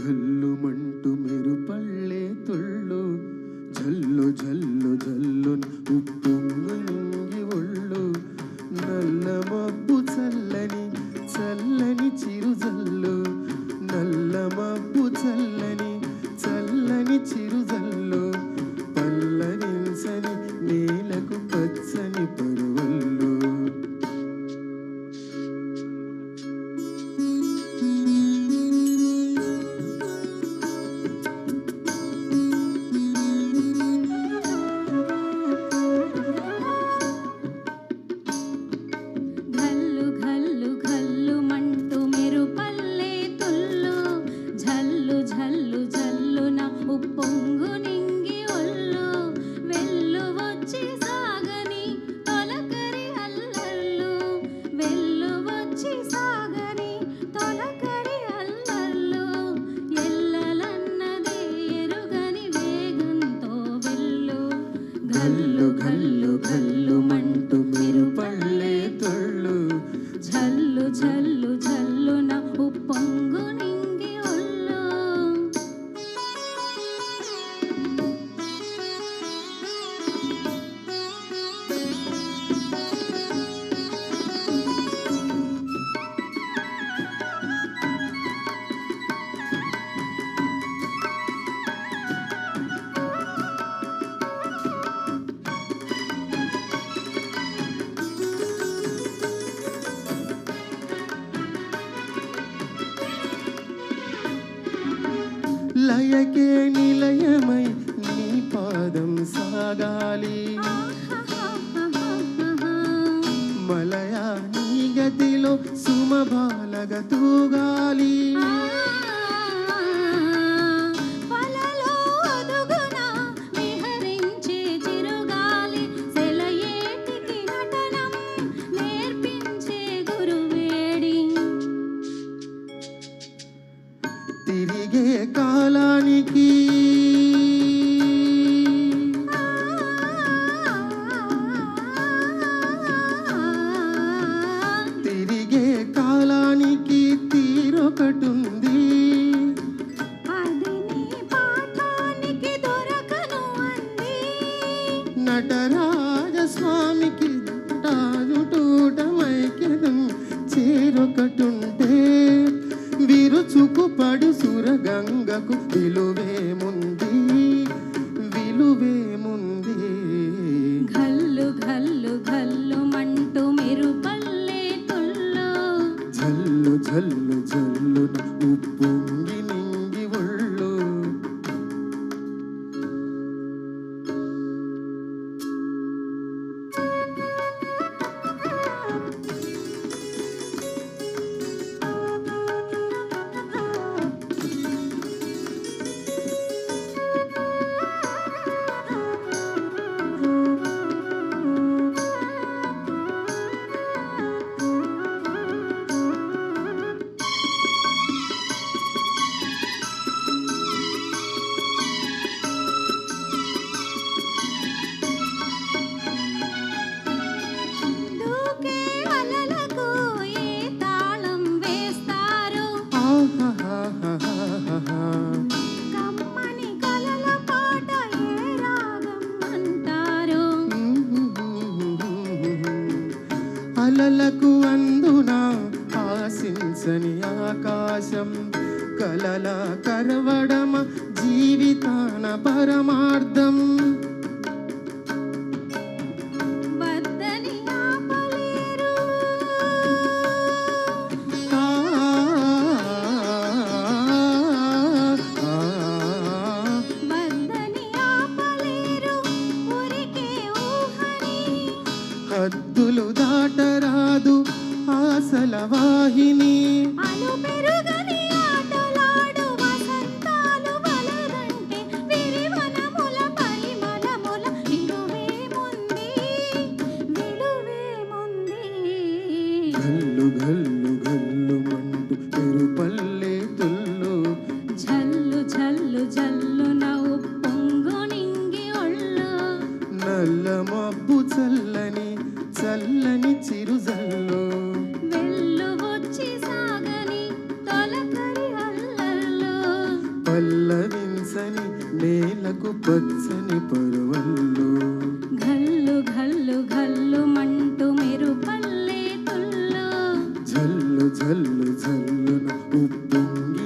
గల్లు మంటు మెరు మెరుపళ్ళే తొళ్ళు. జల్లు జల్లు జల్లు ఉప్పు ఒళ్ళు. నల్ల మబ్బు చల్లని చల్లని చిరు జల్లు నల్ల మబ్బు చల్లని చల్లని చిరు జల్లు உப்பொங்கு நீ దయకే నిలయమై నీ పాదం సాగాలి. మలయా నీ గతిలో సుమబాలగతుగా की కలలకు అందున? ఆశించని ఆకాశం కలల కరవడమ జీవితాన పరమార్థం. హద్దులు దాట వాసల వాహిని నేలకు పచ్చని పరువల్లో ఘల్లు ఘల్లు ఘల్లు మంటు మీరు పల్లె తుల్లో జల్లు జల్లు ఉప్పొంగి